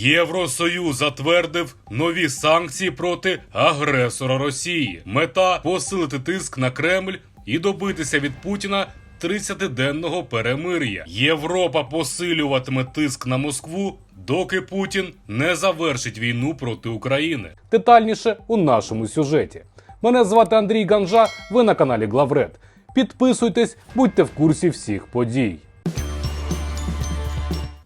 Євросоюз затвердив нові санкції проти агресора Росії. Мета посилити тиск на Кремль і добитися від Путіна 30-денного перемир'я. Європа посилюватиме тиск на Москву, доки Путін не завершить війну проти України. Детальніше у нашому сюжеті. Мене звати Андрій Ганжа. Ви на каналі Главред. Підписуйтесь, будьте в курсі всіх подій.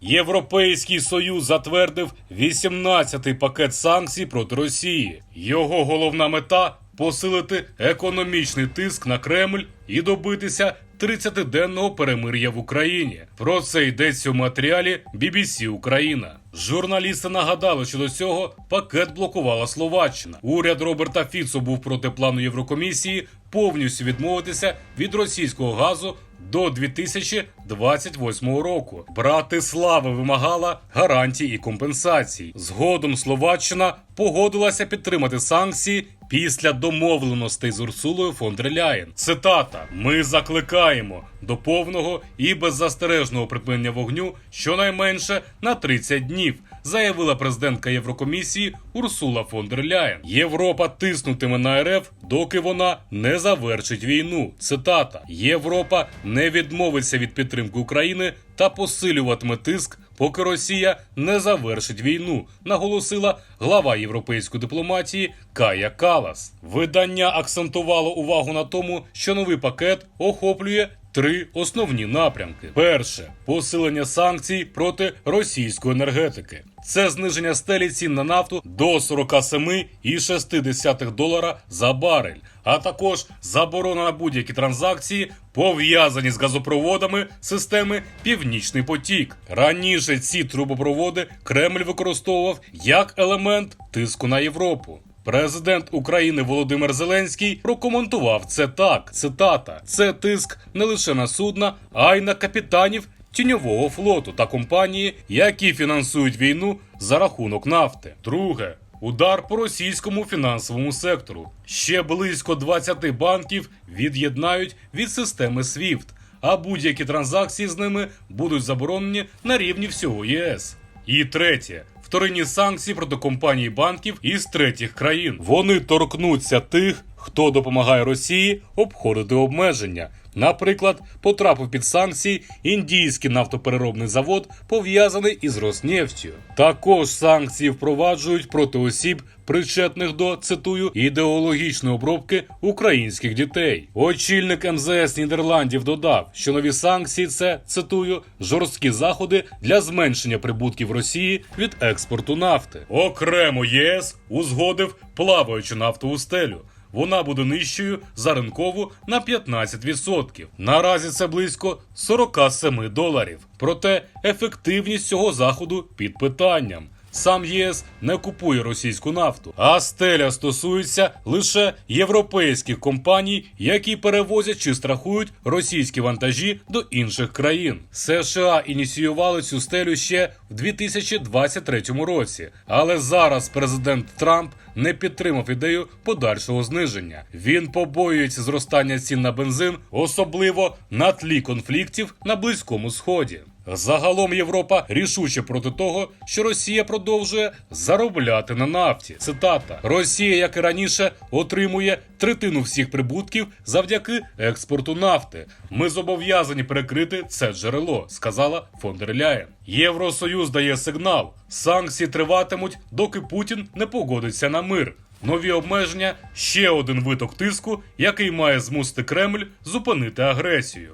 Європейський союз затвердив 18-й пакет санкцій проти Росії. Його головна мета посилити економічний тиск на Кремль і добитися 30-денного перемир'я в Україні. Про це йдеться у матеріалі BBC Україна. Журналісти нагадали, що до цього пакет блокувала Словаччина. Уряд Роберта Фіцо був проти плану Єврокомісії повністю відмовитися від російського газу до 2028 року. Братислава вимагала гарантій і компенсацій. Згодом Словаччина погодилася підтримати санкції після домовленостей з Урсулою фон дер Ляєн. Цитата: Ми закликаємо до повного і беззастережного припинення вогню щонайменше на 30 днів. Заявила президентка Єврокомісії Урсула фон дер Ляєн. Європа тиснутиме на РФ, доки вона не завершить війну. Цитата: Європа не відмовиться від підтримки України та посилюватиме тиск, поки Росія не завершить війну, наголосила глава європейської дипломатії Кая Калас. Видання акцентувало увагу на тому, що новий пакет охоплює. Три основні напрямки: перше посилення санкцій проти російської енергетики. Це зниження стелі цін на нафту до 47,6 долара за барель, а також заборона на будь-які транзакції, пов'язані з газопроводами системи Північний потік. Раніше ці трубопроводи Кремль використовував як елемент тиску на Європу. Президент України Володимир Зеленський прокоментував це так. Цитата: це тиск не лише на судна, а й на капітанів тіньового флоту та компанії, які фінансують війну за рахунок нафти. Друге. Удар по російському фінансовому сектору. Ще близько 20 банків від'єднають від системи SWIFT, а будь-які транзакції з ними будуть заборонені на рівні всього ЄС. І третє. Вторинні санкції проти компаній банків із третіх країн. Вони торкнуться тих, хто допомагає Росії обходити обмеження. Наприклад, потрапив під санкції індійський нафтопереробний завод, пов'язаний із Роснефтю. Також санкції впроваджують проти осіб, причетних до цитую ідеологічної обробки українських дітей. Очільник МЗС Нідерландів додав, що нові санкції це цитую жорсткі заходи для зменшення прибутків Росії від експорту нафти. Окремо ЄС узгодив плаваючу нафтову стелю. Вона буде нижчою за ринкову на 15%. Наразі це близько 47 доларів. Проте ефективність цього заходу під питанням. Сам ЄС не купує російську нафту, а стеля стосується лише європейських компаній, які перевозять чи страхують російські вантажі до інших країн. США ініціювали цю стелю ще в 2023 році, але зараз президент Трамп не підтримав ідею подальшого зниження. Він побоюється зростання цін на бензин, особливо на тлі конфліктів на близькому сході. Загалом Європа рішуче проти того, що Росія продовжує заробляти на нафті. Цитата: Росія, як і раніше, отримує третину всіх прибутків завдяки експорту нафти. Ми зобов'язані перекрити це джерело, сказала фон дер Ляєн. Євросоюз дає сигнал: санкції триватимуть, доки Путін не погодиться на мир. Нові обмеження ще один виток тиску, який має змусити Кремль зупинити агресію.